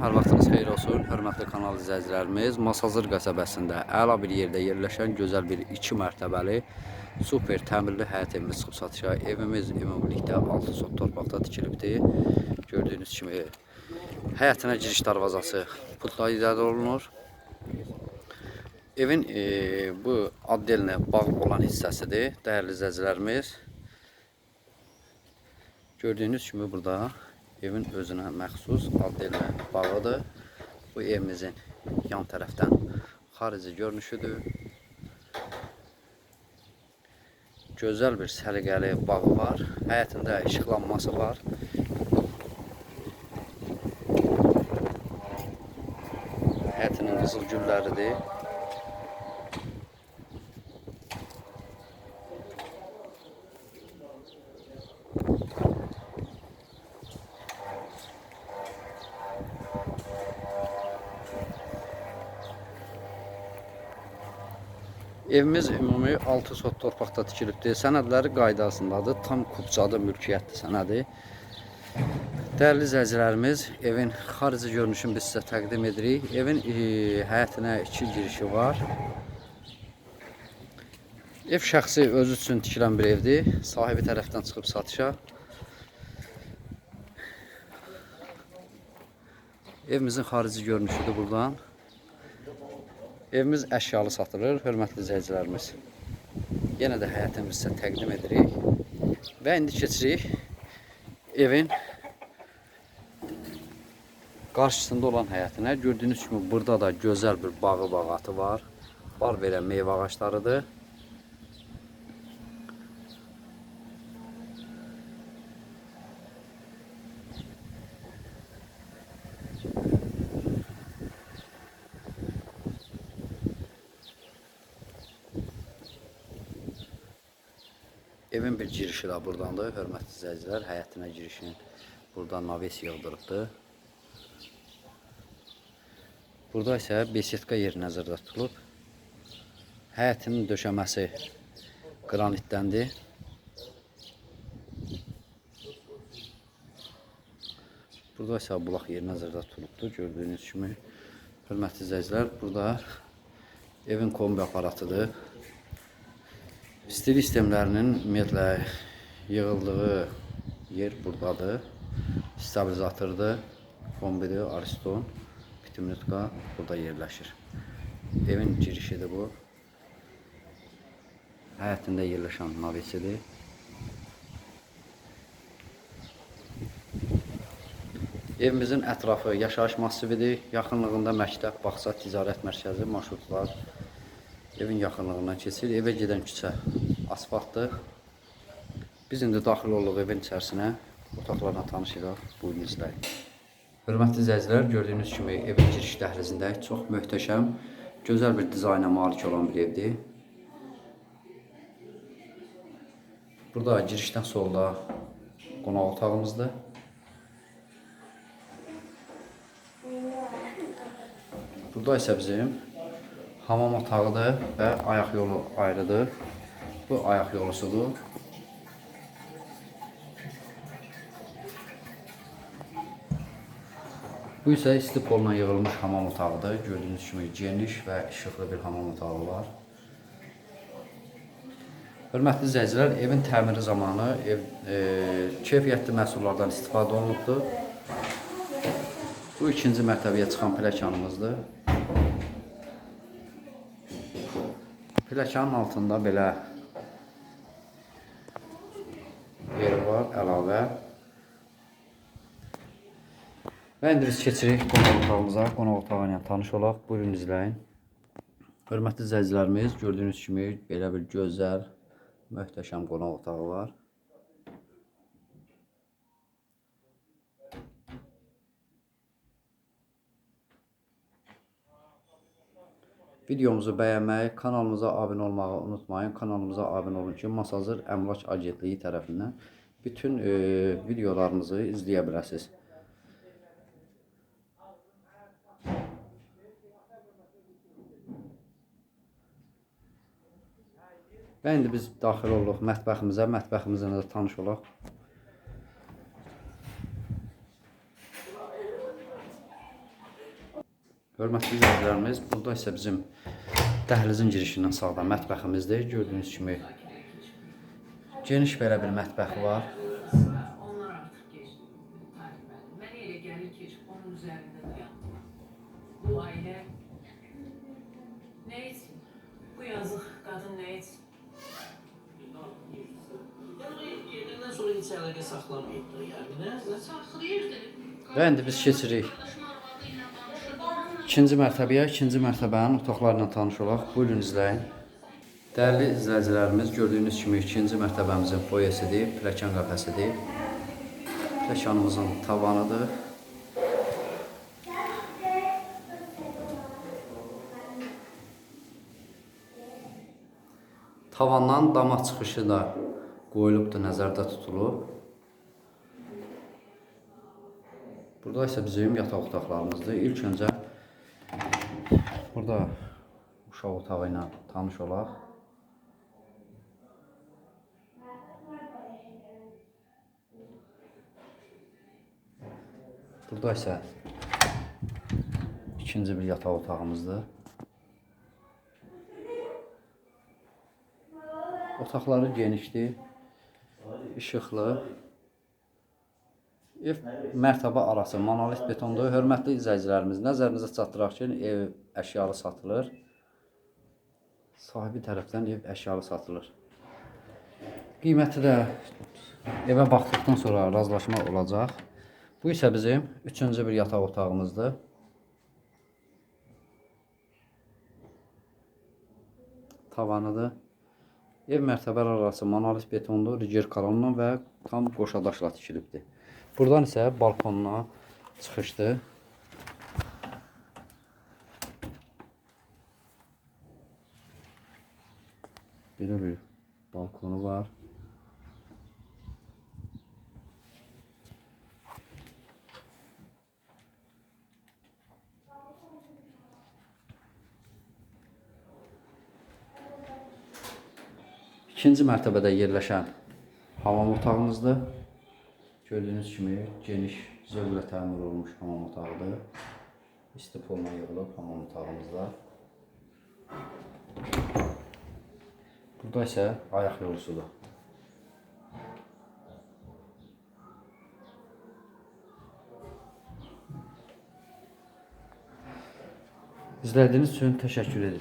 Hər vaxtınız xeyir olsun, hörmətli kanal izləyicilərimiz. Masazır qəsəbəsində əla bir yerdə yerləşən gözəl bir iki mərtəbəli super təmirli həyət evimiz çıxıb satışa. Evimiz ümumilikdə 6 sot torpaqda tikilibdir. Gördüyünüz kimi həyətinə giriş darvazası putla idarə olunur. Evin e, bu addelinə bağlı olan hissəsidir, dəyərli izləyicilərimiz. Gördüyünüz kimi burada evin özünə məxsus addelə bağıdır. Bu evimizin yan tərəfdən xarici görünüşüdür. Gözəl bir səliqəli bağı var. Həyətində işıqlanması var. Həyətinin qızıl gülləridir. Evimiz ümumi 6 sot torpaqda tikilibdir. Sənədləri qaydasındadır. Tam kubcadı, mülkiyyətli sənədi. Dəyərli izləyicilərimiz, evin xarici görünüşünü biz sizə təqdim edirik. Evin e, həyətinə iki girişi var. Ev şəxsi özü üçün tikilən bir evdir. Sahibi tərəfdən çıxıb satışa. Evimizin xarici görünüşüdür buradan. Evimiz əşyalı satılır, hörmətli izləyicilərimiz. Yenə də həyətimizi sizə təqdim edirik. Və indi keçirik evin qarşısında olan həyətinə. Gördüyünüz kimi burada da gözəl bir bağı bağatı var. Bar verən meyvə ağaclarıdır. Evin bir girişi də burdandır, hörmətli izləyicilər. Həyətinə girişini buradan naves yığdırıbdır. Burada isə besetka yeri nəzərdə tutulub. Həyətinin döşəməsi qranitdəndir. Burada isə bulaq yeri nəzərdə tutulubdur. Gördüyünüz kimi hörmətli izləyicilər, burada evin kombi aparatıdır. Stil sistemlərinin ümumiyyətlə yığıldığı yer buradadır. Stabilizatordur, kombidir, ariston, pitimitka burada yerləşir. Evin girişidir bu. Həyətində yerləşən navesidir. Evimizin ətrafı yaşayış massividir. Yaxınlığında məktəb, bağça, ticarət mərkəzi, marşrutlar evin yaxınlığından keçir. Evə gedən küçə asfaltdır. Biz indi daxil olduq evin içərisinə. Otaqlarla tanışırıq. Buyurun izləyin. Hörmətli izləyicilər, gördüyünüz kimi evin giriş dəhlizində çox möhtəşəm, gözəl bir dizayna malik olan bir evdir. Burada girişdən solda qonaq otağımızdır. Burada isə bizim hamam otağıdır və ayaq yolu ayrıdır. Bu ayaq yolusudur. Bu isə isti polla yığılmış hamam otağıdır. Gördüyünüz kimi geniş və işıqlı bir hamam otağı var. Hörmətli izləyicilər, evin təmiri zamanı ev e, keyfiyyətli məhsullardan istifadə olunubdur. Bu ikinci mərtəbəyə çıxan pləkanımızdır. Pləkanın altında belə əlavə. Və indi biz keçirik qonaq otağımıza. Qonaq otağı ilə tanış olaq. Buyurun izləyin. Hörmətli izləyicilərimiz, gördüyünüz kimi belə bir gözəl, möhtəşəm qonaq otağı var. Videomuzu bəyənməyi, kanalımıza abunə olmağı unutmayın. Kanalımıza abunə olun ki, Masazır Əmlak Agentliyi tərəfindən bütün e, videolarımızı izləyə biləsiniz. Və indi biz daxil olduq mətbəximizə, mətbəximizlə də tanış olaq. Hörmətli izləyicilərimiz, burada isə bizim dəhlizin girişindən sağda mətbəximizdir. Gördüyünüz kimi Geniş belə bir mətbəxi var. Bu ailə nə etsin? Bu yazıq qadın nə etsin? Gedəndən sonra heç əlaqə saxlamayıbdır yəni. Saxlayırdı. Və indi biz keçirik. İkinci mərtəbəyə, ikinci mərtəbənin otaqlarla tanış olaq. Buyurun izləyin. Dəyərli izləyicilərimiz, gördüyünüz kimi ikinci mərtəbəmizin foyesidir, pilləkən qəfəsidir. Pilləkənimizin tavanıdır. Tavandan dama çıxışı da qoyulubdur, nəzərdə tutulub. Burada isə bizim yataq otaqlarımızdır. İlk öncə burada uşaq otağı ilə tanış olaq. Burada isə ikinci bir yataq otağımızdır. Otaqları genişdir, işıqlı. Ev mərtəbə arası monolit betondur. Hörmətli izləyicilərimiz, nəzərinizə çatdıraq ki, ev əşyalı satılır. Sahibi tərəfdən ev əşyalı satılır. Qiyməti də evə baxdıqdan sonra razılaşma olacaq. Bu isə bizim üçüncü bir yataq otağımızdır. Tavanıdır. Ev mərtəbələr arası monolit betondur, riger kolonla və tam qoşa daşla tikilibdir. Buradan isə balkonuna çıxışdır. Belə bir balkonu var. İkinci mərtəbədə yerləşən hamam otağımızdır. Gördüyünüz kimi geniş zövqlə təmir olunmuş hamam otağıdır. İstipolla yığılıb hamam otağımızda. Burada isə ayaq yolusudur. İzlədiyiniz üçün təşəkkür edirik.